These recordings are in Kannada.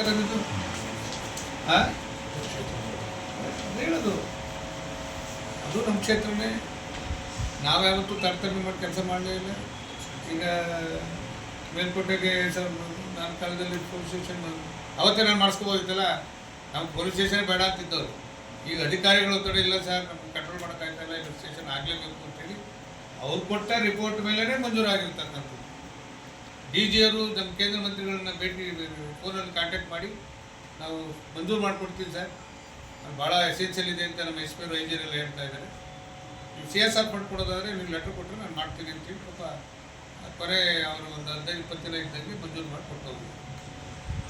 ಇದು ಹೇಳೋದು. ಅದು ನಮ್ಮ ಕ್ಷೇತ್ರನೇ. ನಾವ್ಯಾವತ್ತೂ ತಾರತಮ್ಯ ಮಾಡಿ ಕೆಲಸ ಮಾಡಲೇ ಇಲ್ಲ. ಈಗ ಮೇಲ್ಕೋಟೆಗೆ ಸರ್ ನನ್ನ ಕಾಲದಲ್ಲಿ ಪೊಲೀಸ್ ಸ್ಟೇಷನ್ ಅವತ್ತೇ ನಾನು ಮಾಡಿಸ್ಕೋಬೋದಿತ್ತಲ್ಲ? ನಮ್ಮ ಪೊಲೀಸ್ ಸ್ಟೇಷನ್ ಬೇಡ ಅಂತಿದ್ದವರು. ಈಗ ಅಧಿಕಾರಿಗಳ ಒತ್ತಡ ಇಲ್ಲ ಸರ್, ನಮ್ಗೆ ಕಂಟ್ರೋಲ್ ಮಾಡೋಕ್ಕಾಗ್ತಾಯಿಲ್ಲ ಇಲ್ಲ ಸ್ಟೇಷನ್ ಆಗಲೇಬೇಕು ಅಂತೇಳಿ. ಅವ್ರು ಕೊಟ್ಟ ರಿಪೋರ್ಟ್ ಮೇಲೇ ಮಂಜೂರಾಗಿರ್ತಕ್ಕಂಥದ್ದು. ಡಿ ಜಿ ಅವರು ನಮ್ಮ ಕೇಂದ್ರ ಮಂತ್ರಿಗಳನ್ನ ಭೇಟಿ ಫೋನಲ್ಲಿ ಕಾಂಟ್ಯಾಕ್ಟ್ ಮಾಡಿ ನಾವು ಮಂಜೂರು ಮಾಡಿಕೊಡ್ತೀವಿ ಸರ್. ಅದು ಭಾಳ ಎಸೆನ್ಷಿಯಲ್ ಇದೆ ಅಂತ ನಮ್ಮ ಎಸ್ ಪಿ ಐಜಿಯರ್ ಎಲ್ಲ ಹೇಳ್ತಾ ಇದ್ದಾರೆ. ನೀವು ಸಿ ಎಸ್ ಆರ್ ಫಂಡ್ ಕೊಡೋದಾದರೆ ನೀವು ಲೆಟ್ರ್ ಕೊಟ್ಟರೆ ನಾನು ಮಾಡ್ತೀನಿ ಅಂತೇಳಿ ಹೇಳಿ ಸ್ವಲ್ಪ ಕೊನೆ ಅವರು ಒಂದು ಹದಿನೈದು ಇಪ್ಪತ್ತು ದಿನ ಇದ್ದಂಗೆ ಮಂಜೂರು ಮಾಡಿ ಕೊಟ್ಟೋದ್ರು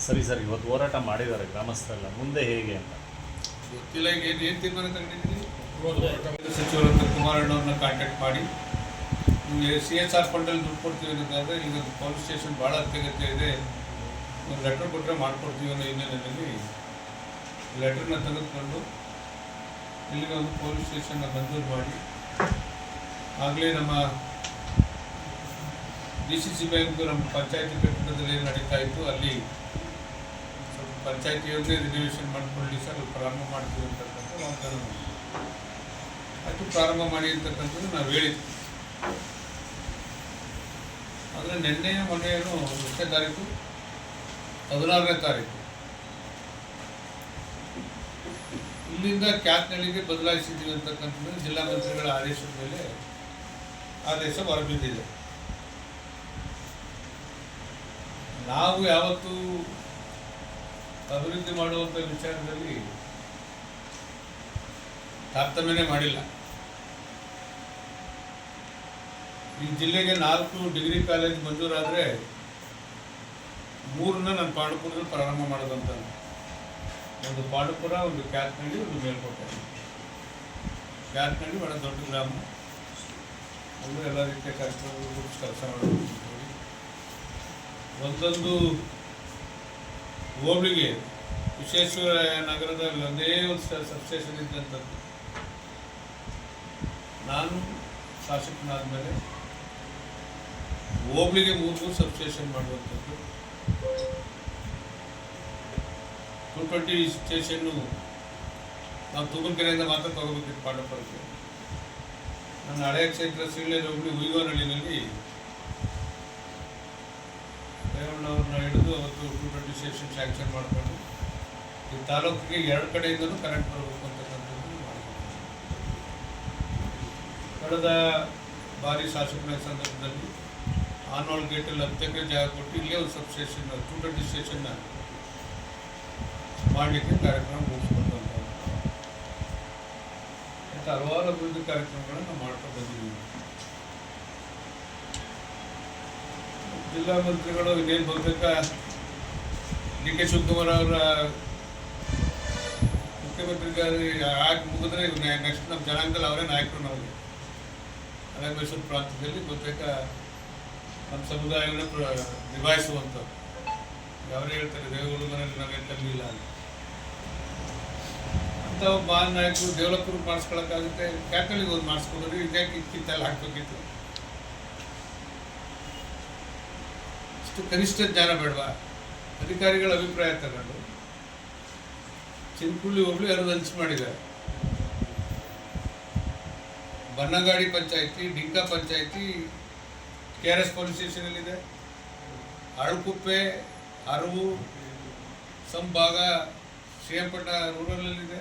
ಸರಿ ಸರ್ ಇವತ್ತು ಹೋರಾಟ ಮಾಡಿದ್ದಾರೆ ಗ್ರಾಮಸ್ಥರೆಲ್ಲ. ಮುಂದೆ ಹೇಗೆ ಅಂತ? ಗೊತ್ತಿಲ್ಲ ಈಗ ಏನು ಏನು ತೀರ್ಮಾನ ತಗೊಂಡಿದ್ದೀನಿ ಸಚಿವರಂತ ಕುಮಾರಣ್ಣವ್ರನ್ನ ಕಾಂಟ್ಯಾಕ್ಟ್ ಮಾಡಿ ಸಿ ಎಸ್ ಆರ್ ಫಂಡಲ್ಲಿ ದುಡ್ಡು ಕೊಡ್ತೀವಿ ಅನ್ನೋದಾದರೆ ಈಗ ಪೊಲೀಸ್ ಸ್ಟೇಷನ್ ಭಾಳ ಅತ್ಯಗತ್ಯ ಇದೆ. ಒಂದು ಲೆಟ್ರ್ ಕೊಟ್ಟರೆ ಮಾಡಿಕೊಡ್ತೀವಿ ಅನ್ನೋ ಹಿನ್ನೆಲೆಯಲ್ಲಿ ಲೆಟ್ರನ್ನ ತೆಗೆದುಕೊಂಡು ಇಲ್ಲಿಗೆ ಒಂದು ಪೊಲೀಸ್ ಸ್ಟೇಷನ್ನ ಮಂಜೂರು ಮಾಡಿ. ಆಗಲೇ ನಮ್ಮ ಡಿ ಸಿ ಸಿ ಬ್ಯಾಂಕ್ ನಮ್ಮ ಪಂಚಾಯತಿ ಕಟ್ಟಡದಲ್ಲಿ ಏನು ನಡೀತಾ ಇತ್ತು, ಅಲ್ಲಿ ಸ್ವಲ್ಪ ಪಂಚಾಯತಿಯವ್ರನ್ನೇ ರಿಸರ್ವೇಷನ್ ಮಾಡಿಕೊಳ್ಳಿ ಸರ್ ಪ್ರಾರಂಭ ಮಾಡ್ತೀವಿ ಅಂತಕ್ಕಂಥದ್ದು. ಅದು ಪ್ರಾರಂಭ ಮಾಡಿ ಅಂತಕ್ಕಂಥದ್ದು ನಾವು ಹೇಳಿದ್ವಿ. ಆದರೆ ನಿನ್ನೆ ಮೊನ್ನೆಯನ್ನು ಎಷ್ಟೇ ತಾರೀಕು, ಹದಿನಾರನೇ ತಾರೀಕು. ಇಲ್ಲಿಂದ ಕ್ಯಾತ್ನಳ್ಳಿಗೆ ಬದಲಾಯಿಸಿದ್ದೀವಿ ಅಂತಕ್ಕಂಥದ್ದು ಜಿಲ್ಲಾ ಮಂತ್ರಿಗಳ ಆದೇಶದ ಮೇಲೆ ಆದೇಶ ಹೊರಬಿದ್ದಿದೆ. ನಾವು ಯಾವತ್ತೂ ಅಭಿವೃದ್ಧಿ ಮಾಡುವಂಥ ವಿಚಾರದಲ್ಲಿ ತಾರತಮ್ಯನೇ ಮಾಡಿಲ್ಲ. ಈ ಜಿಲ್ಲೆಗೆ ನಾಲ್ಕು ಡಿಗ್ರಿ ಕಾಲೇಜ್ ಮಂಜೂರಾದರೆ ಮೂರನ್ನ ನಾನು ಪಾಂಡುಪುರದಲ್ಲಿ ಪ್ರಾರಂಭ ಮಾಡೋದಂತ ಒಂದು ಪಾಂಡುಪುರ, ಒಂದು ಕ್ಯಾತ್ನಳ್ಳಿ, ಒಂದು ಮೇಲ್ಕೋಟೆ. ಕ್ಯಾತ್ನಳ್ಳಿ ಬಹಳ ದೊಡ್ಡ ಗ್ರಾಮ. ಅಲ್ಲೂ ಎಲ್ಲ ರೀತಿಯ ಕಾರ್ಯಕ್ರಮಗಳು ಕೆಲಸ ಮಾಡೋದು. ಒಂದೊಂದು ಹೋಬಳಿಗೆ ವಿಶ್ವೇಶ್ವರ ನಗರದಲ್ಲಿ ಒಂದೇ ಒಂದು ಸಬ್ಸ್ಟೇಷನ್ ಇದ್ದಂಥದ್ದು ನಾನು ಶಾಸಕನಾದ ಮೇಲೆ ಹೋಬಳಿಗೆ ಮೂರು ಮೂರು ಸಬ್ಸ್ಟೇಷನ್ ಮಾಡುವಂಥದ್ದು ಟು ಟ್ವೆಂಟಿ ಸ್ಟೇಷನ್ನು ನಾವು ತುಮಕೂರಿನಿಂದ ಮಾತ್ರ ತಗೋಬೇಕಿತ್ತು ಪಾಂಡಪುರಕ್ಕೆ ನನ್ನ ಹಳೆಯ ಕ್ಷೇತ್ರ ಸೀಳೆರೆ ಹೋಬಳಿ ಹುಯ್ಗೋನಹಳ್ಳಿನಲ್ಲಿ ರೇವಣ್ಣವ್ರನ್ನ ಹಿಡಿದು ಅವತ್ತು ಟು ಟ್ವೆಂಟಿ ಸ್ಟೇಷನ್ ಸ್ಯಾಂಕ್ಷನ್ ಮಾಡಿಕೊಂಡು ಈ ತಾಲೂಕಿಗೆ ಎರಡು ಕಡೆಯಿಂದಲೂ ಕರೆಂಟ್ ಬರಬೇಕು ಅಂತಕ್ಕಂಥದ್ದು ಮಾಡಿಕೊಂಡು ಕಳೆದ ಬಾರಿ ಶಾಸಕರ ಸಂದರ್ಭದಲ್ಲಿ ಆನೋಳ್ ಗೇಟಲ್ಲಿ ಹತ್ತು ಎಕರೆ ಜಾಗ ಕೊಟ್ಟು ಇಲ್ಲೇ ಒಂದು ಸಬ್ ಸ್ಟೇಷನ್ ಟ್ವೆಂಟಿ ಸ್ಟೇಷನ್ನ ಮಾಡಲಿಕ್ಕೆ ಕಾರ್ಯಕ್ರಮ ಮುಗಿಸ್ಕೊಂಡು ಅಂತ ಹಲವಾರು ಅಭಿವೃದ್ಧಿ ಕಾರ್ಯಕ್ರಮಗಳನ್ನು ಮಾಡ್ಕೊಂಡು ಬಂದಿದ್ದೀವಿ. ಜಿಲ್ಲಾ ಮಂತ್ರಿಗಳು ಇನ್ನೇನು ಬಹುತೇಕ ಡಿ ಕೆ ಶಿವಕುಮಾರ್ ಅವರ ಮುಖ್ಯಮಂತ್ರಿಗಾಗಿ ಆಗಿ ಮುಗಿದ್ರೆ ನೆಕ್ಸ್ಟ್ ನಮ್ಮ ಜನಾಂಗದಲ್ಲಿ ಅವರೇ ನಾಯಕರು ನಮಗೆ. ಮೈಸೂರು ಪ್ರಾಂತ್ಯದಲ್ಲಿ ಬಹುತೇಕ ನಮ್ಮ ಸಮುದಾಯವನ್ನು ನಿಭಾಯಿಸುವಂಥದ್ದು. ಅವರೇ ಹೇಳ್ತಾರೆ ದೇವಗಳು ಮನೆಯಲ್ಲಿ ನಾವೇನು ತರಲಿಲ್ಲ ಅಂತ. ಅಂತ ಬಾಲ್ ನಾಯಕರು ಡೆವಲಪರ್ ಮಾಡಿಸ್ಕೊಳಕ್ಕಾಗುತ್ತೆ ಕ್ಯಾಟಲಿಗೆ ಒಂದು ಮಾಡಿಸ್ಕೊಂಡ್ರೆ ಇದ್ಯಾಕೆ ಇಕ್ಕಿತ್ತಲ್ಲ ಹಾಕ್ಬೇಕಿತ್ತು. ಇಷ್ಟು ಕನಿಷ್ಠ ಜ್ಞಾನ ಬೇಡವಾ? ಅಧಿಕಾರಿಗಳ ಅಭಿಪ್ರಾಯ ತಗೊಂಡು ಚಿನ್ಕುಳ್ಳಿ ಹೋಗ್ಲಿ ಎರಡು ಹಂಚು ಮಾಡಿದ್ದಾರೆ. Bannagadi panchayat, Dinka panchayat K R S police ಸ್ಟೇಷನಲ್ಲಿದೆ. Aralukuppe, ಅರವು, ಸಂಭಾಗ ಶ್ರೀರಂಪಟ್ಟಣ ರೂರಲಲ್ಲಿದೆ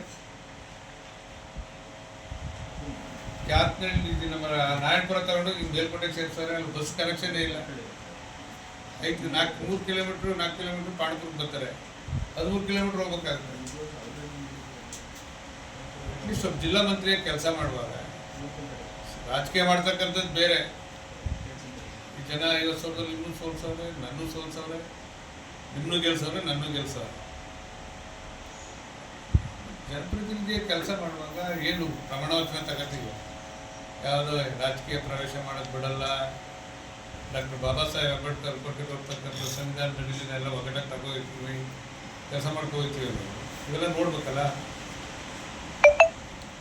ಕ್ಯಾತ್ನಲ್ಲಿ ನಮ್ಮ ನಾರಾಯಣಪುರ ತಗೊಂಡು ನಿಮ್ಮ ಮೇಲ್ಕೋಟೆಗೆ ಸೇರ್ತಾರೆ ಅಲ್ಲಿ ಬಸ್ ಕನೆಕ್ಷನ್ನೇ ಇಲ್ಲ. ಐದು, ನಾಲ್ಕು, ಮೂರು ಕಿಲೋಮೀಟ್ರ್, ನಾಲ್ಕು ಕಿಲೋಮೀಟ್ರ್ ಪಾಂಡಪುರಕ್ಕೆ ಬರ್ತಾರೆ. ಹದಿಮೂರು ಕಿಲೋಮೀಟ್ರ್ ಹೋಗ್ಬೇಕಾಗ್ತದೆ ಸ್ವಲ್ಪ ಜಿಲ್ಲಾ ಮಂತ್ರಿಯಾಗಿ ಕೆಲಸ ಮಾಡುವಾಗ, ರಾಜಕೀಯ ಮಾಡ್ತಕ್ಕಂಥದ್ದು ಬೇರೆ. ಜನ ಐವತ್ತು ಸಾವಿರದಲ್ಲಿ ಇನ್ನೂ ಸೋಲ್ಸವ್ರೆ, ನನ್ನೂ ಸೋಲ್ಸವ್ರೆ ನಿಮ್ಮನ್ನು ಗೆಲ್ಸವ್ರೆ, ನನ್ನೂ ಗೆಲ್ಸವ್ರೆ. ಜನಪ್ರತಿನಿಧಿ ಕೆಲಸ ಮಾಡುವಾಗ ಏನು ಪ್ರಮಾಣವಚನ ತಗೋತೀವಿ? ಯಾವುದೋ ರಾಜಕೀಯ ಪ್ರವೇಶ ಮಾಡೋದು ಬಿಡಲ್ಲ. ಡಾಕ್ಟರ್ ಬಾಬಾ ಸಾಹೇಬ್ ಅಂಬೇಡ್ಕರ್ ಕೊಟ್ಟಿರ್ತಕ್ಕಂಥ ಸಂವಿಧಾನ ನಡೀಲಿನ ಎಲ್ಲ ಒಗ್ಗಟ್ಟ ತಗೋಯ್ತೀವಿ, ಕೆಲಸ ಮಾಡ್ಕೋತೀವಿ. ಇವೆಲ್ಲ ನೋಡ್ಬೇಕಲ್ಲ?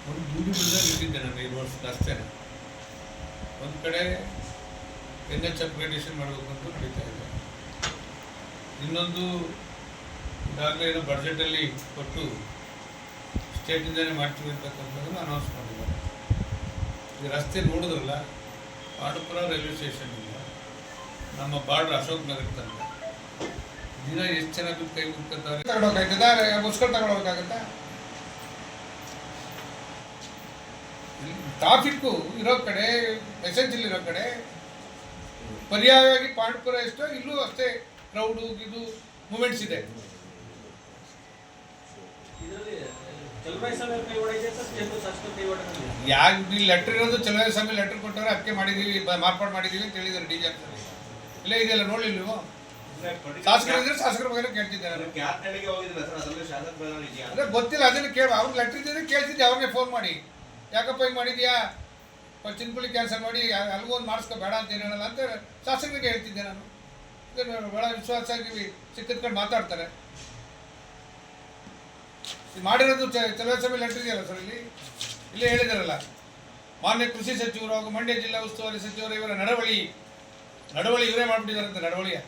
ಒಂದು ದೂಡಿ ಬಿಡದಾಗ ಇಟ್ಟಿದ್ದೆ ನಾನು ಐದು ವರ್ಷ, ಅಷ್ಟೇ. ಒಂದು ಕಡೆ ಎನ್ ಎಚ್ ಅಪ್ಗ್ರೇಡೇಷನ್ ಮಾಡಬೇಕು ಅಂತ ನಡೀತಾ ಇದೆ. ಇನ್ನೊಂದು ಈಗಾಗಲೇ ಏನೋ ಬಡ್ಜೆಟಲ್ಲಿ ಕೊಟ್ಟು ಸ್ಟೇಟಿಂದಲೇ ಮಾಡ್ತೀವಿ ಅಂತಕ್ಕಂಥದ್ದನ್ನು ಅನೌನ್ಸ್ ಮಾಡಿದ್ದಾರೆ. ಈ ರಸ್ತೆ ನೋಡಿದ್ರಲ್ಲ ಪಾಂಡುಪುರ ರೈಲ್ವೆ ಸ್ಟೇಷನ್ ಇಲ್ಲ ನಮ್ಮ ಬಾರ್ಡರ್ ಅಶೋಕ್ ನಗರ ತನಕ. ದಿನ ಎಷ್ಟು ಚೆನ್ನಾಗಿ ಕೈ ತಗೊಳಕಾಯ್ತದ ಮುಸ್ಕೊಂಡು ಟ್ರಾಫಿಕ್ಕು ಇರೋ ಕಡೆ ಮೆಸೇಜ್ ಇರೋ ಕಡೆ ಪರ್ಯಾಯವಾಗಿ ಪಾಂಡುಪುರ ಎಷ್ಟೋ ಇಲ್ಲೂ ಅಷ್ಟೇ ಕ್ರೌಡು ಇದು ಮೂಮೆಂಟ್ಸ್ ಇದೆ. ಯಾಕೆ ಲೆಟ್ರ್ ಇರೋದು ಚಲೋ ಸ್ವಾಮಿ ಲೆಟ್ರ್ ಕೊಟ್ಟವ್ರೆ ಅದಕ್ಕೆ ಮಾಡಿದೀವಿ ಮಾರ್ಪಾಡು ಮಾಡಿದೀವಿ ಅಂತ ಹೇಳಿದ್ರು ಡಿ ಜೆ ಇಲ್ಲ ಇದೆಯಲ್ಲ ನೋಡಲಿಲ್ಲ ನೀವು? ಶಾಸಕರು ಇದ್ರೆ ಶಾಸಕರ ಬಗ್ಗೆ ಕೇಳ್ತಿದ್ದಾರೆ. ಅದೇ ಗೊತ್ತಿಲ್ಲ ಅದನ್ನು ಕೇಳ ಅವ್ರು ಲೆಟ್ರ್ ಇದ್ದೀನಿ ಕೇಳ್ತಿದ್ದೆ ಅವ್ರನ್ನೇ ಫೋನ್ ಮಾಡಿ. ಯಾಕಪ್ಪ ಹಿಂಗೆ ಮಾಡಿದ್ಯಾ? ಚಿನ್ಕುಳಿ ಕ್ಯಾನ್ಸಲ್ ಮಾಡಿ ಅಲ್ಗೂ ಒಂದು ಮಾಡಿಸ್ಕೊ ಬೇಡ ಅಂತ ಏನು ಹೇಳಲ್ಲ ಅಂತ ಶಾಸಕರಿಗೆ ಹೇಳ್ತಿದ್ದೆ ನಾನು. ಭಾಳ ವಿಶ್ವಾಸ ಆಗಿ ಸಿಕ್ಕಿದ್ಕೊಂಡು ಮಾತಾಡ್ತಾರೆ. ಮಾಡಿರೋದು ಚಲೋಸಭೆ ಲೆಟರ್ ಇದೆಯಲ್ಲ ಸರ್ ಇಲ್ಲಿ? ಇಲ್ಲೇ ಹೇಳಿದಾರಲ್ಲ. ಮಾನ್ಯ ಕೃಷಿ ಸಚಿವರು ಹಾಗೂ ಮಂಡ್ಯ ಜಿಲ್ಲಾ ಉಸ್ತುವಾರಿ ಸಚಿವರು ಇವರ ನಡವಳಿ. ನಡವಳಿ ಇವರೇ ಮಾಡ್ಬಿಟ್ಟಿದಾರಂತೆ ನಡವಳಿಯ.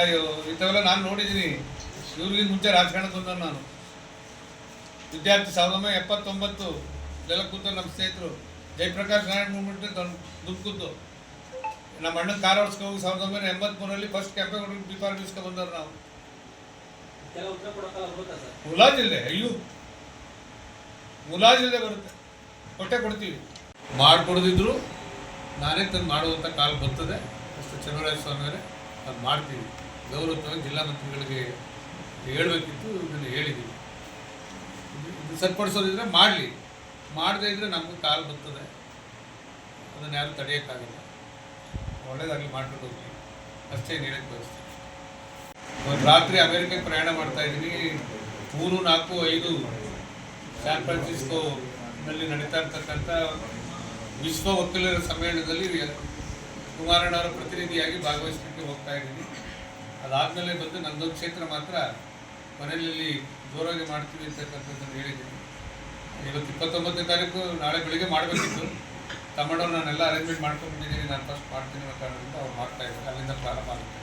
ಅಯ್ಯೋ, ಇಂಥವೆಲ್ಲ ನಾನು ನೋಡಿದ್ದೀನಿ. ಇವ್ರಿಗಿಂತ ಮುಂಚೆ ರಾಜಕಾರಣಕ್ಕೆ ನಾನು. ವಿದ್ಯಾರ್ಥಿ ಸಾವಿರದ ಒಂಬೈನೂರ ಎಪ್ಪತ್ತೊಂಬತ್ತು ಕೂತು ನಮ್ಮ ಸ್ನೇಹಿತರು. ಜಯಪ್ರಕಾಶ್ ನಾರಾಯಣ ಮೂವ್ಮೆಂಟ್ ದುಡ್ಕುದ್ದು ನಮ್ಮ ಅಣ್ಣ ಕಾರ್ ಹೋಗಿ ಸಾವಿರದ ಒಂಬೈನೂರ ಎಂಬತ್ಮೂರರಲ್ಲಿ ಫಸ್ಟ್ ಕೆಂಪೆ ಹುಡುಗಿ ಬಿಪಾರ್ ಇಸ್ಕೊ ಬಂದವ್ರು ನಾವು. ಮುಲಾ ಉತ್ತರ ಅಯ್ಯೋ. ಮುಲಾ ಜಿಲ್ಲೆ ಬರುತ್ತೆ. ಹೊಟ್ಟೆ ಕೊಡ್ತೀವಿ. ಮಾಡಿಕೊಡ್ದಿದ್ರು ನಾನೇ ತಂದು ಮಾಡುವಂಥ ಕಾಲ ಬರ್ತದೆ. ಅಷ್ಟು ಚನ್ನರಾಜ ಸ್ವಾಮಿಯವರೇ ಅದು ಮಾಡ್ತೀವಿ. ಗೌರವ ಜಿಲ್ಲಾ ಮಂತ್ರಿಗಳಿಗೆ ಹೇಳಬೇಕಿತ್ತು ಇದನ್ನು ಹೇಳಿದ್ದೀವಿ ಸರಿಪಡಿಸೋದಿದ್ರೆ ಮಾಡಲಿ. ಮಾಡದೇ ಇದ್ರೆ ನಮಗೆ ಕಾಲು ಬರ್ತದೆ. ಅದನ್ನು ಯಾರು ತಡೆಯೋಕ್ಕಾಗಲ್ಲ. ಒಳ್ಳೇದಾಗಲಿ ಮಾಡ್ಕೊಂಡು ಹೋಗ್ಲಿ. ಅಷ್ಟೇ ಹೇಳಕ್ಕೆ ಬಯಸ್ತೀನಿ. ರಾತ್ರಿ ಅಮೆರಿಕಕ್ಕೆ ಪ್ರಯಾಣ ಮಾಡ್ತಾ ಇದ್ದೀನಿ. ಮೂರು, ನಾಲ್ಕು, ಐದು ಸ್ಯಾನ್ ಫ್ರಾನ್ಸಿಸ್ಕೋನಲ್ಲಿ ನಡೀತಾ ಇರ್ತಕ್ಕಂಥ ವಿಶ್ವ ವಕೀಲರ ಸಮ್ಮೇಳನದಲ್ಲಿ ಕುಮಾರಣ್ಣವರ ಪ್ರತಿನಿಧಿಯಾಗಿ ಭಾಗವಹಿಸಲಿಕ್ಕೆ ಹೋಗ್ತಾ ಇದ್ದೀನಿ. ಅದಾದಮೇಲೆ ಬಂದು ನನ್ನದೊಂದು ಕ್ಷೇತ್ರ ಮಾತ್ರ ಮನೆಯಲ್ಲಿ ಜೋರಾಗಿ ಮಾಡ್ತೀವಿ ಅಂತಕ್ಕಂಥದ್ದನ್ನು ಹೇಳಿದ್ದೀನಿ. ಇವತ್ತು ಇಪ್ಪತ್ತೊಂಬತ್ತನೇ ತಾರೀಕು ನಾಳೆ ಬೆಳಿಗ್ಗೆ ಮಾಡಬೇಕಿತ್ತು. ತಮ್ಮಣ್ಣವ್ರು ನಾನೆಲ್ಲ ಅರೇಂಜ್ಮೆಂಟ್ ಮಾಡ್ಕೊಂಡಿದ್ದೀನಿ ನಾನು ಫಸ್ಟ್ ಮಾಡ್ತೀನಿ ಅನ್ನೋ ಕಾರಣದಿಂದ ಅವ್ರು ಮಾಡ್ತಾ ಇದ್ದಾರೆ. ಅಲ್ಲಿಂದ ಪ್ರಾರಂಭ ಆಗುತ್ತೆ.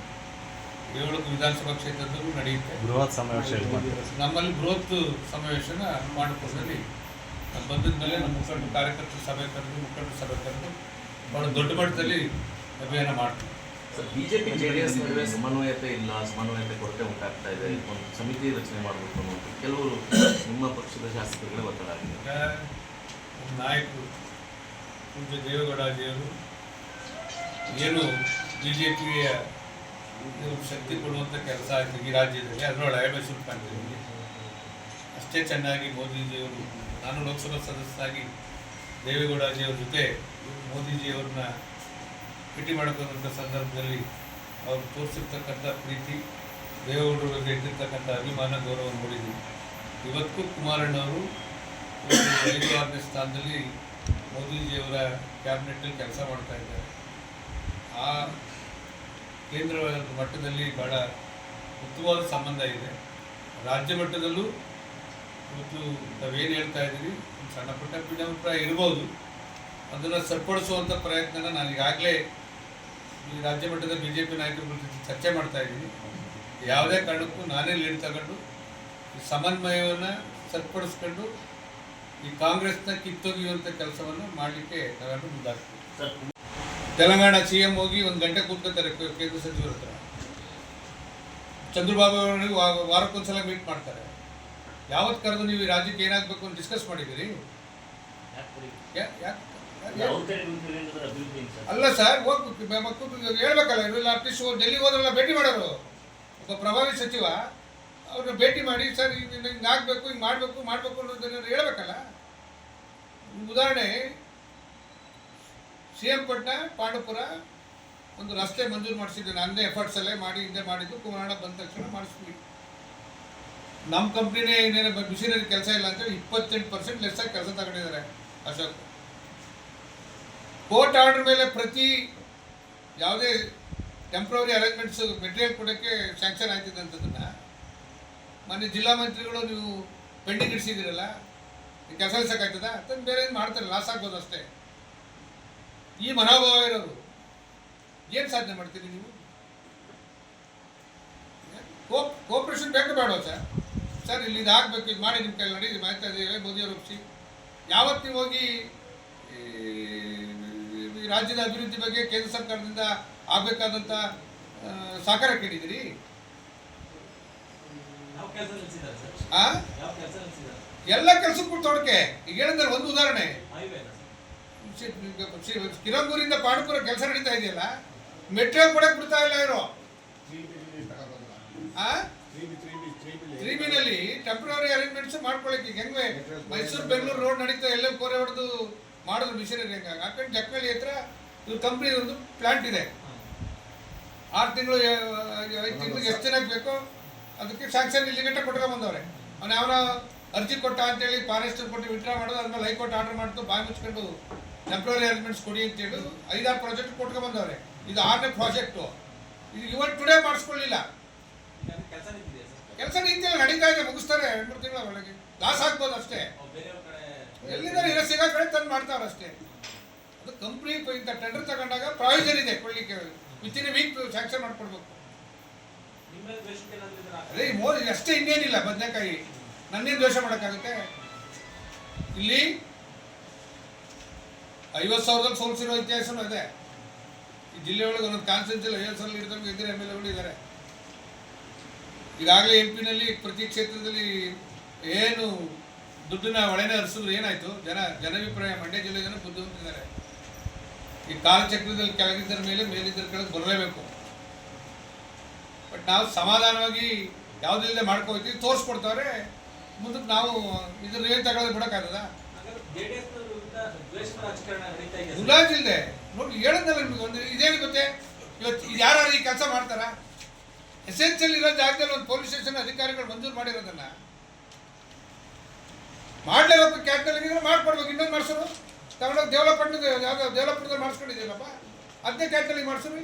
ಏಳು ವಿಧಾನಸಭಾ ಕ್ಷೇತ್ರದಲ್ಲೂ ನಡೆಯುತ್ತೆ. ಬೃಹತ್ ಸಮಾವೇಶ ನಮ್ಮಲ್ಲಿ ಬೃಹತ್ ಸಮಾವೇಶನ ಮಾಡಿಕೊಂಡಲ್ಲಿ ಬಂದಿದ ಮೇಲೆ ನಮ್ಮ ಮುಖಂಡ ಕಾರ್ಯಕರ್ತರ ಸಭೆ ಕರೆದು ಮುಖಂಡರ ಸಭೆ ಕರೆದು ಭಾಳ ದೊಡ್ಡ ಮಟ್ಟದಲ್ಲಿ ಅಭಿಯಾನ ಮಾಡ್ತೀವಿ ಬಿಜೆಪಿ ಜೆಡಿಎಸ್ ನಡುವೆ ಸಮನ್ವಯತೆ ಇಲ್ಲ ಸಮನ್ವಯತೆ ಕೊರತೆ ಉಂಟಾಗ್ತಾ ಇದೆ ಒಂದು ಸಮಿತಿ ರಚನೆ ಮಾಡಬೇಕು ಅನ್ನೋದು ಕೆಲವರು ನಿಮ್ಮ ಪಕ್ಷದ ಶಾಸಕರುಗಳೇ ಒತ್ತಡ ಆಗಿದೆ ನಾಯಕರು ಪೂಜ್ಯ ದೇವೇಗೌಡಜಿಯವರು ಏನು ಬಿ ಜೆ ಪಿಯ ಶಕ್ತಿ ಕೊಡುವಂಥ ಕೆಲಸ ಆಗಿದೆ ಈ ರಾಜ್ಯದಲ್ಲಿ ಅದರೊಳಗೆ ಅಯಮೈಸೂರು ಸ್ವಲ್ಪ ಅಷ್ಟೇ ಚೆನ್ನಾಗಿ ಮೋದಿಜಿಯವರು ನಾನು ಲೋಕಸಭಾ ಸದಸ್ಯನಾಗಿ ದೇವೇಗೌಡಾಜಿಯವ್ರ ಜೊತೆ ಮೋದಿಜಿಯವ್ರನ್ನ ಭೇಟಿ ಮಾಡಿಕೊಂಡಂಥ ಸಂದರ್ಭದಲ್ಲಿ ಅವರು ತೋರಿಸಿರ್ತಕ್ಕಂಥ ಪ್ರೀತಿ, ದೇವೇಗೌಡರ ಬಗ್ಗೆ ಇಟ್ಟಿರ್ತಕ್ಕಂಥ ಅಭಿಮಾನ, ಗೌರವ ನೋಡಿದ್ದೀವಿ ಇವತ್ತು ಕುಮಾರಣ್ಣವರು ಐದು ಆರನೇ ಸ್ಥಾನದಲ್ಲಿ ಮೋದಿಜಿಯವರ ಕ್ಯಾಬಿನೆಟ್ಟಲ್ಲಿ ಕೆಲಸ ಮಾಡ್ತಾ ಇದ್ದಾರೆ. ಆ ಕೇಂದ್ರ ಮಟ್ಟದಲ್ಲಿ ಬಹಳ ಉತ್ತಮವಾದ ಸಂಬಂಧ ಇದೆ. ರಾಜ್ಯ ಮಟ್ಟದಲ್ಲೂ ಇವತ್ತು ತಾವೇನು ಹೇಳ್ತಾ ಇದ್ದೀವಿ ಸಣ್ಣ ಪುಟ್ಟ ಭಿನ್ನಾಭಿಪ್ರಾಯ ಇರ್ಬೋದು. ಅದನ್ನು ಸರಿಪಡಿಸುವಂಥ ಪ್ರಯತ್ನನ ನಾನು ಈಗಾಗಲೇ ಈ ರಾಜ್ಯ ಮಟ್ಟದ ಬಿ ಜೆ ಪಿ ನಾಯಕರ ಜೊತೆ ಚರ್ಚೆ ಮಾಡ್ತಾ ಇದ್ದೀನಿ. ಯಾವುದೇ ಕಾರಣಕ್ಕೂ ನಾನೇ ಲೀಡ್ ತಗೊಂಡು ಈ ಸಮನ್ವಯವನ್ನು ಸರಿಪಡಿಸ್ಕೊಂಡು ಈ ಕಾಂಗ್ರೆಸ್ನ ಕಿತ್ತೊಗೆಯುವಂಥ ಕೆಲಸವನ್ನು ಮಾಡಲಿಕ್ಕೆ ತಗೊಂಡು ಮುಂದಾಗ್ತೀವಿ. ತೆಲಂಗಾಣ ಸಿ ಎಂ ಹೋಗಿ ಒಂದು ಗಂಟೆ ಕೂತ್ಕೊತಾರೆ ಕೇಂದ್ರ ಸಚಿವರ ಹತ್ರ. ಚಂದ್ರಬಾಬು ಅವರಿಗೆ ವಾರಕ್ಕೊಂದ್ಸಲ ಮೀಟ್ ಮಾಡ್ತಾರೆ. ಯಾವತ್ತು ಕರೆದು ನೀವು ಈ ರಾಜ್ಯಕ್ಕೆ ಏನಾಗಬೇಕು ಅಂತ ಡಿಸ್ಕಸ್ ಮಾಡಿದ್ದೀರಿ? ಯಾಕ್- ಅಲ್ಲ ಸರ್, ಹೋಗ್ಬೇಕು. ಹೇಳ್ಬೇಕಲ್ಲ ಇವೆಲ್ಲ ಡೆಲ್ಲಿಗೆ ಹೋದ್ರಲ್ಲ ಭೇಟಿ ಮಾಡೋರು? ಒಬ್ಬ ಪ್ರಭಾವಿ ಸಚಿವ, ಅವ್ರನ್ನ ಭೇಟಿ ಮಾಡಿ, ಸರ್ ಹಿಂಗೆ ಹಿಂಗೆ ಆಗಬೇಕು, ಹಿಂಗೆ ಮಾಡಬೇಕು ಮಾಡಬೇಕು ಅನ್ನೋದನ್ನ ಹೇಳ್ಬೇಕಲ್ಲ? ಉದಾಹರಣೆ, ಸಿ ಎಂ ಪಟ್ನ ಪಾಂಡಪುರ ಒಂದು ರಸ್ತೆ ಮಂಜೂರು ಮಾಡಿಸಿದ್ದೆ ಎಫರ್ಟ್ಸ್ ಅಲ್ಲೇ ಮಾಡಿ, ಹಿಂದೆ ಮಾಡಿದ್ದು, ಕುಮಾರಣ್ಣ ಬಂದ ತಕ್ಷಣ ಮಾಡಿಸ್ಬಿಡಿ ನಮ್ಮ ಕಂಪ್ನಿನೇ ಏನೇನು ಮಿಷಿನರಿ ಕೆಲಸ ಇಲ್ಲ ಅಂತೇಳಿ ಇಪ್ಪತ್ತೆಂಟು ಪರ್ಸೆಂಟ್ ಲೆಸ್ಸಾಗಿ ಕೆಲಸ ತಗೊಂಡಿದ್ದಾರೆ, ಅಶೋಕ್. ಕೋರ್ಟ್ ಆರ್ಡರ್ ಮೇಲೆ ಪ್ರತಿ ಯಾವುದೇ ಟೆಂಪ್ರವರಿ ಅರೇಂಜ್ಮೆಂಟ್ಸ್ ಮೆಟೀರಿಯಲ್ ಕೊಡೋಕ್ಕೆ ಸ್ಯಾಂಕ್ಷನ್ ಆಯ್ತಿದ್ದಂಥದ್ದನ್ನು ಮೊನ್ನೆ ಜಿಲ್ಲಾ ಮಂತ್ರಿಗಳು ನೀವು ಪೆಂಡಿಂಗ್ ಇಡಿಸಿದ್ದೀರಲ್ಲ ಕೆಲಸ ಇಡ್ಸೋಕ್ಕಾಗ್ತದ ಅದನ್ನು ಬೇರೆ ಏನು ಮಾಡ್ತಾರೆ? ಲಾಸ್ ಆಗ್ಬೋದು ಅಷ್ಟೇ. ಈ ಮನೋಭಾವ ಇರೋರು ಏನು ಸಾಧನೆ ಮಾಡ್ತೀರಿ ನೀವು? ಕೋಪ್ ಕೋಪ್ರೇಷನ್ ಬೇಕು ಬೇಡವ ಸರ್. ಸರ್, ಇಲ್ಲಿ ಇದು ಆಗಬೇಕು ಇದು ಮಾಡಿ ನಿಮ್ಮ ಕೈಲಿ ನಡಿ, ಇದು ಮಾಡ್ತಾ ಇದ್ದೀವಿ ಮೋದಿಯವರು ಒಪ್ಪಿಸಿ ಯಾವತ್ತು ನೀವು ಹೋಗಿ ರಾಜ್ಯದ ಅಭಿವೃದ್ಧಿ ಬಗ್ಗೆ ಕೇಂದ್ರ ಸರ್ಕಾರದಿಂದ ಆಗಬೇಕಾದಂಥ ಸಹಕಾರ ಕೇಳಿದಿರಿ ಎಲ್ಲ ಕೆಲಸಕ್ಕೂ ತೊಡಕೆ. ಈಗ ಏನಂದ್ರೆ ಒಂದು ಉದಾಹರಣೆ. ಕಿರಂಗೂರಿಂದ ಪಾಂಡುಪುರ ಕೆಲಸ ನಡೀತಾ ಇದೆಯಲ್ಲ? ಮೆಟ್ರೋ ಕೂಡ ಬಿಡ್ತಾ ಇಲ್ಲ ಇವರು. ತ್ರೀ ಬಿನಲ್ಲಿ ಟೆಂಪ್ರವರಿ ಅರೇಂಜ್ಮೆಂಟ್ಸ್ ಮಾಡ್ಕೊಳಕ್ಕೆ ಈಗ ಹೆಂಗೆ ಮೈಸೂರು ಬೆಂಗಳೂರು ರೋಡ್ ನಡೀತಾ ಎಲ್ಲ ಕೋರೆ ಹೊಡೆದು ಮಾಡಿದ್ರು ಮಿಷನರಿ ಹೆಂಗ ಹಾಕೊಂಡು ಜಕ್ಕಳ್ಳಿ ಹತ್ರ ಇದು ಕಂಪ್ನಿ ಒಂದು ಪ್ಲಾಂಟ್ ಇದೆ. ಆರು ತಿಂಗಳು ಐದು ತಿಂಗಳು ಎಷ್ಟು ಚೆನ್ನಾಗಿ ಬೇಕೋ ಅದಕ್ಕೆ ಸ್ಯಾಂಕ್ಷನ್ ಇಲ್ಲಿ ಗಂಟೆ ಕೊಟ್ಕೊಂಡು ಬಂದವ್ರೆ. ಅವನ ಯಾವನ ಅರ್ಜಿ ಕೊಟ್ಟ ಅಂತೇಳಿ ಫಾರೆಸ್ಟರ್ ಕೊಟ್ಟು ವಿಡ್ರಾ ಮಾಡೋದು ಅದ್ಮೇಲೆ ಹೈಕೋರ್ಟ್ ಆರ್ಡರ್ ಮಾಡ್ತು ಬಾಯಿ ಮುಚ್ಕೊಂಡು ಟೆಂಪ್ರರಿ ಅರೇಂಜ್ಮೆಂಟ್ಸ್ ಕೊಡಿ ಅಂತೇಳಿ ಐದಾರು ಪ್ರಾಜೆಕ್ಟ್ ಕೊಟ್ಕೊಂಡು ಬಂದವ್ರೆ. ಇದು ಆರನೇ ಪ್ರಾಜೆಕ್ಟು ಇದು ಇವತ್ತು ಟುಡೇ ಮಾಡಿಸ್ಕೊಳ್ಳಿಲ್ಲ. ಕೆಲಸ ನಿಂತಿದೆ ಸರ್? ಕೆಲಸ ನಿಂತಿಲ್ಲ ನಡೀತಾ ಇದೆ ಮುಗಿಸ್ತಾರೆ ಎರಡು ಮೂರು ತಿಂಗಳ ಒಳಗೆ. ಲಾಸ್ ಆಗ್ಬೋದು ಅಷ್ಟೇ. ಅವ್ರು ಬೇರೆಯವ್ರ ಕಡೆ ಎಲ್ಲಿಂದ ಇರೋ ಸಿಗೋ ಕಡೆ ತಂದು ಮಾಡ್ತಾರಷ್ಟೇ ಅಷ್ಟೇ. ಅದು ಕಂಪ್ನಿ ಇಂಥ ಟೆಂಡರ್ ತಗೊಂಡಾಗ ಪ್ರಾವಿಷನ್ ಇದೆ ಕೊಡ್ಲಿಕ್ಕೆ. ವಿತ್ ಇನ್ ವೀಕ್ ಸ್ಯಾಂಕ್ಷನ್ ಮಾಡ್ಕೊಡ್ಬೇಕು. ಅದೇ ಮೋದಿ ಅಷ್ಟೇ ಇನ್ನೇನಿಲ್ಲ ಬದನೆಕಾಯಿ. ನನ್ನೇನು ದೋಷ ಮಾಡೋಕ್ಕಾಗುತ್ತೆ? ಇಲ್ಲಿ ಐವತ್ತು ಸಾವಿರದಲ್ಲಿ ಸೋಲ್ಸಿರೋ ಇತಿಹಾಸನೂ ಇದೆ. ಈ ಜಿಲ್ಲೆ ಒಳಗೆ ಒಂದೊಂದು ಕಾನ್ಸ್ಟೆನ್ಸಿಲ್ ಐವತ್ತು ಸಾವಿರ ಹಿಡಿದಂಗೆ ಇದ್ದಾರೆ ಎಂ ಎಲ್ ಎಗಳು ಇದ್ದಾರೆ ಈಗಾಗಲೇ ಎಂ ಪಿನಲ್ಲಿ ಪ್ರತಿ ಕ್ಷೇತ್ರದಲ್ಲಿ ಏನು ದುಡ್ಡನ್ನ ಒಳನೆ ಹರಿಸಿದ್ರು ಏನಾಯ್ತು? ಜನ, ಜನಾಭಿಪ್ರಾಯ ಮಂಡ್ಯ ಜಿಲ್ಲೆ ಜನ ಬುದ್ಧಿವಂತಿದ್ದಾರೆ. ಈ ಕಾಲಚಕ್ರದಲ್ಲಿ ಕೆಳಗಿದ್ದರ ಮೇಲೆ ಮೇಲಿದ್ದರ ಕೆಳಗೆ ಬರಲೇಬೇಕು. ಬಟ್ ನಾವು ಸಮಾಧಾನವಾಗಿ ಯಾವುದಿಲ್ಲದೆ ಮಾಡ್ಕೋತೀವಿ ತೋರಿಸ್ಕೊಡ್ತಾರೆ ಮುಂದಕ್ಕೆ ನಾವು ಇದ್ರ ಏನು ತಗೊಳ್ಳೋದು ಬಿಡೋಕ್ಕಾಗದ ಸರ್. ನೋಡಿ ಹೇಳಿದ್ನಲ್ಲ ನಿಮಗೆ ಒಂದು, ಇದೇನು ಗೊತ್ತೇ? ಇವತ್ತು ಯಾರು ಈ ಕೆಲಸ ಮಾಡ್ತಾರ? ಎಸೆನ್ಷಿಯಲ್ ಇರೋ ಜಾಗದಲ್ಲಿ ಒಂದು ಪೊಲೀಸ್ ಸ್ಟೇಷನ್ ಅಧಿಕಾರಿಗಳು ಮಂಜೂರು ಮಾಡಿರೋದನ್ನ ಮಾಡ್ಲೇಬೇಕು ಇದ್ರೆ ಮಾಡ್ಕೊಡ್ಬೇಕು. ಇನ್ನೊಂದು ಮಾಡಿಸೋರು? ತಗೊಂಡೋಗಿ ಡೆವಲಪ್ಮೆಂಟ್ ಯಾವ್ದು ಡೆವಲಪ್ಮೆಂಟ್ ಮಾಡಿಸ್ಕೊಂಡಿದ್ದೀರಪ್ಪ. ಅದನ್ನೇ ಕ್ಯಾಪಿಟಲ್ ಮಾಡಿಸೋರಿ?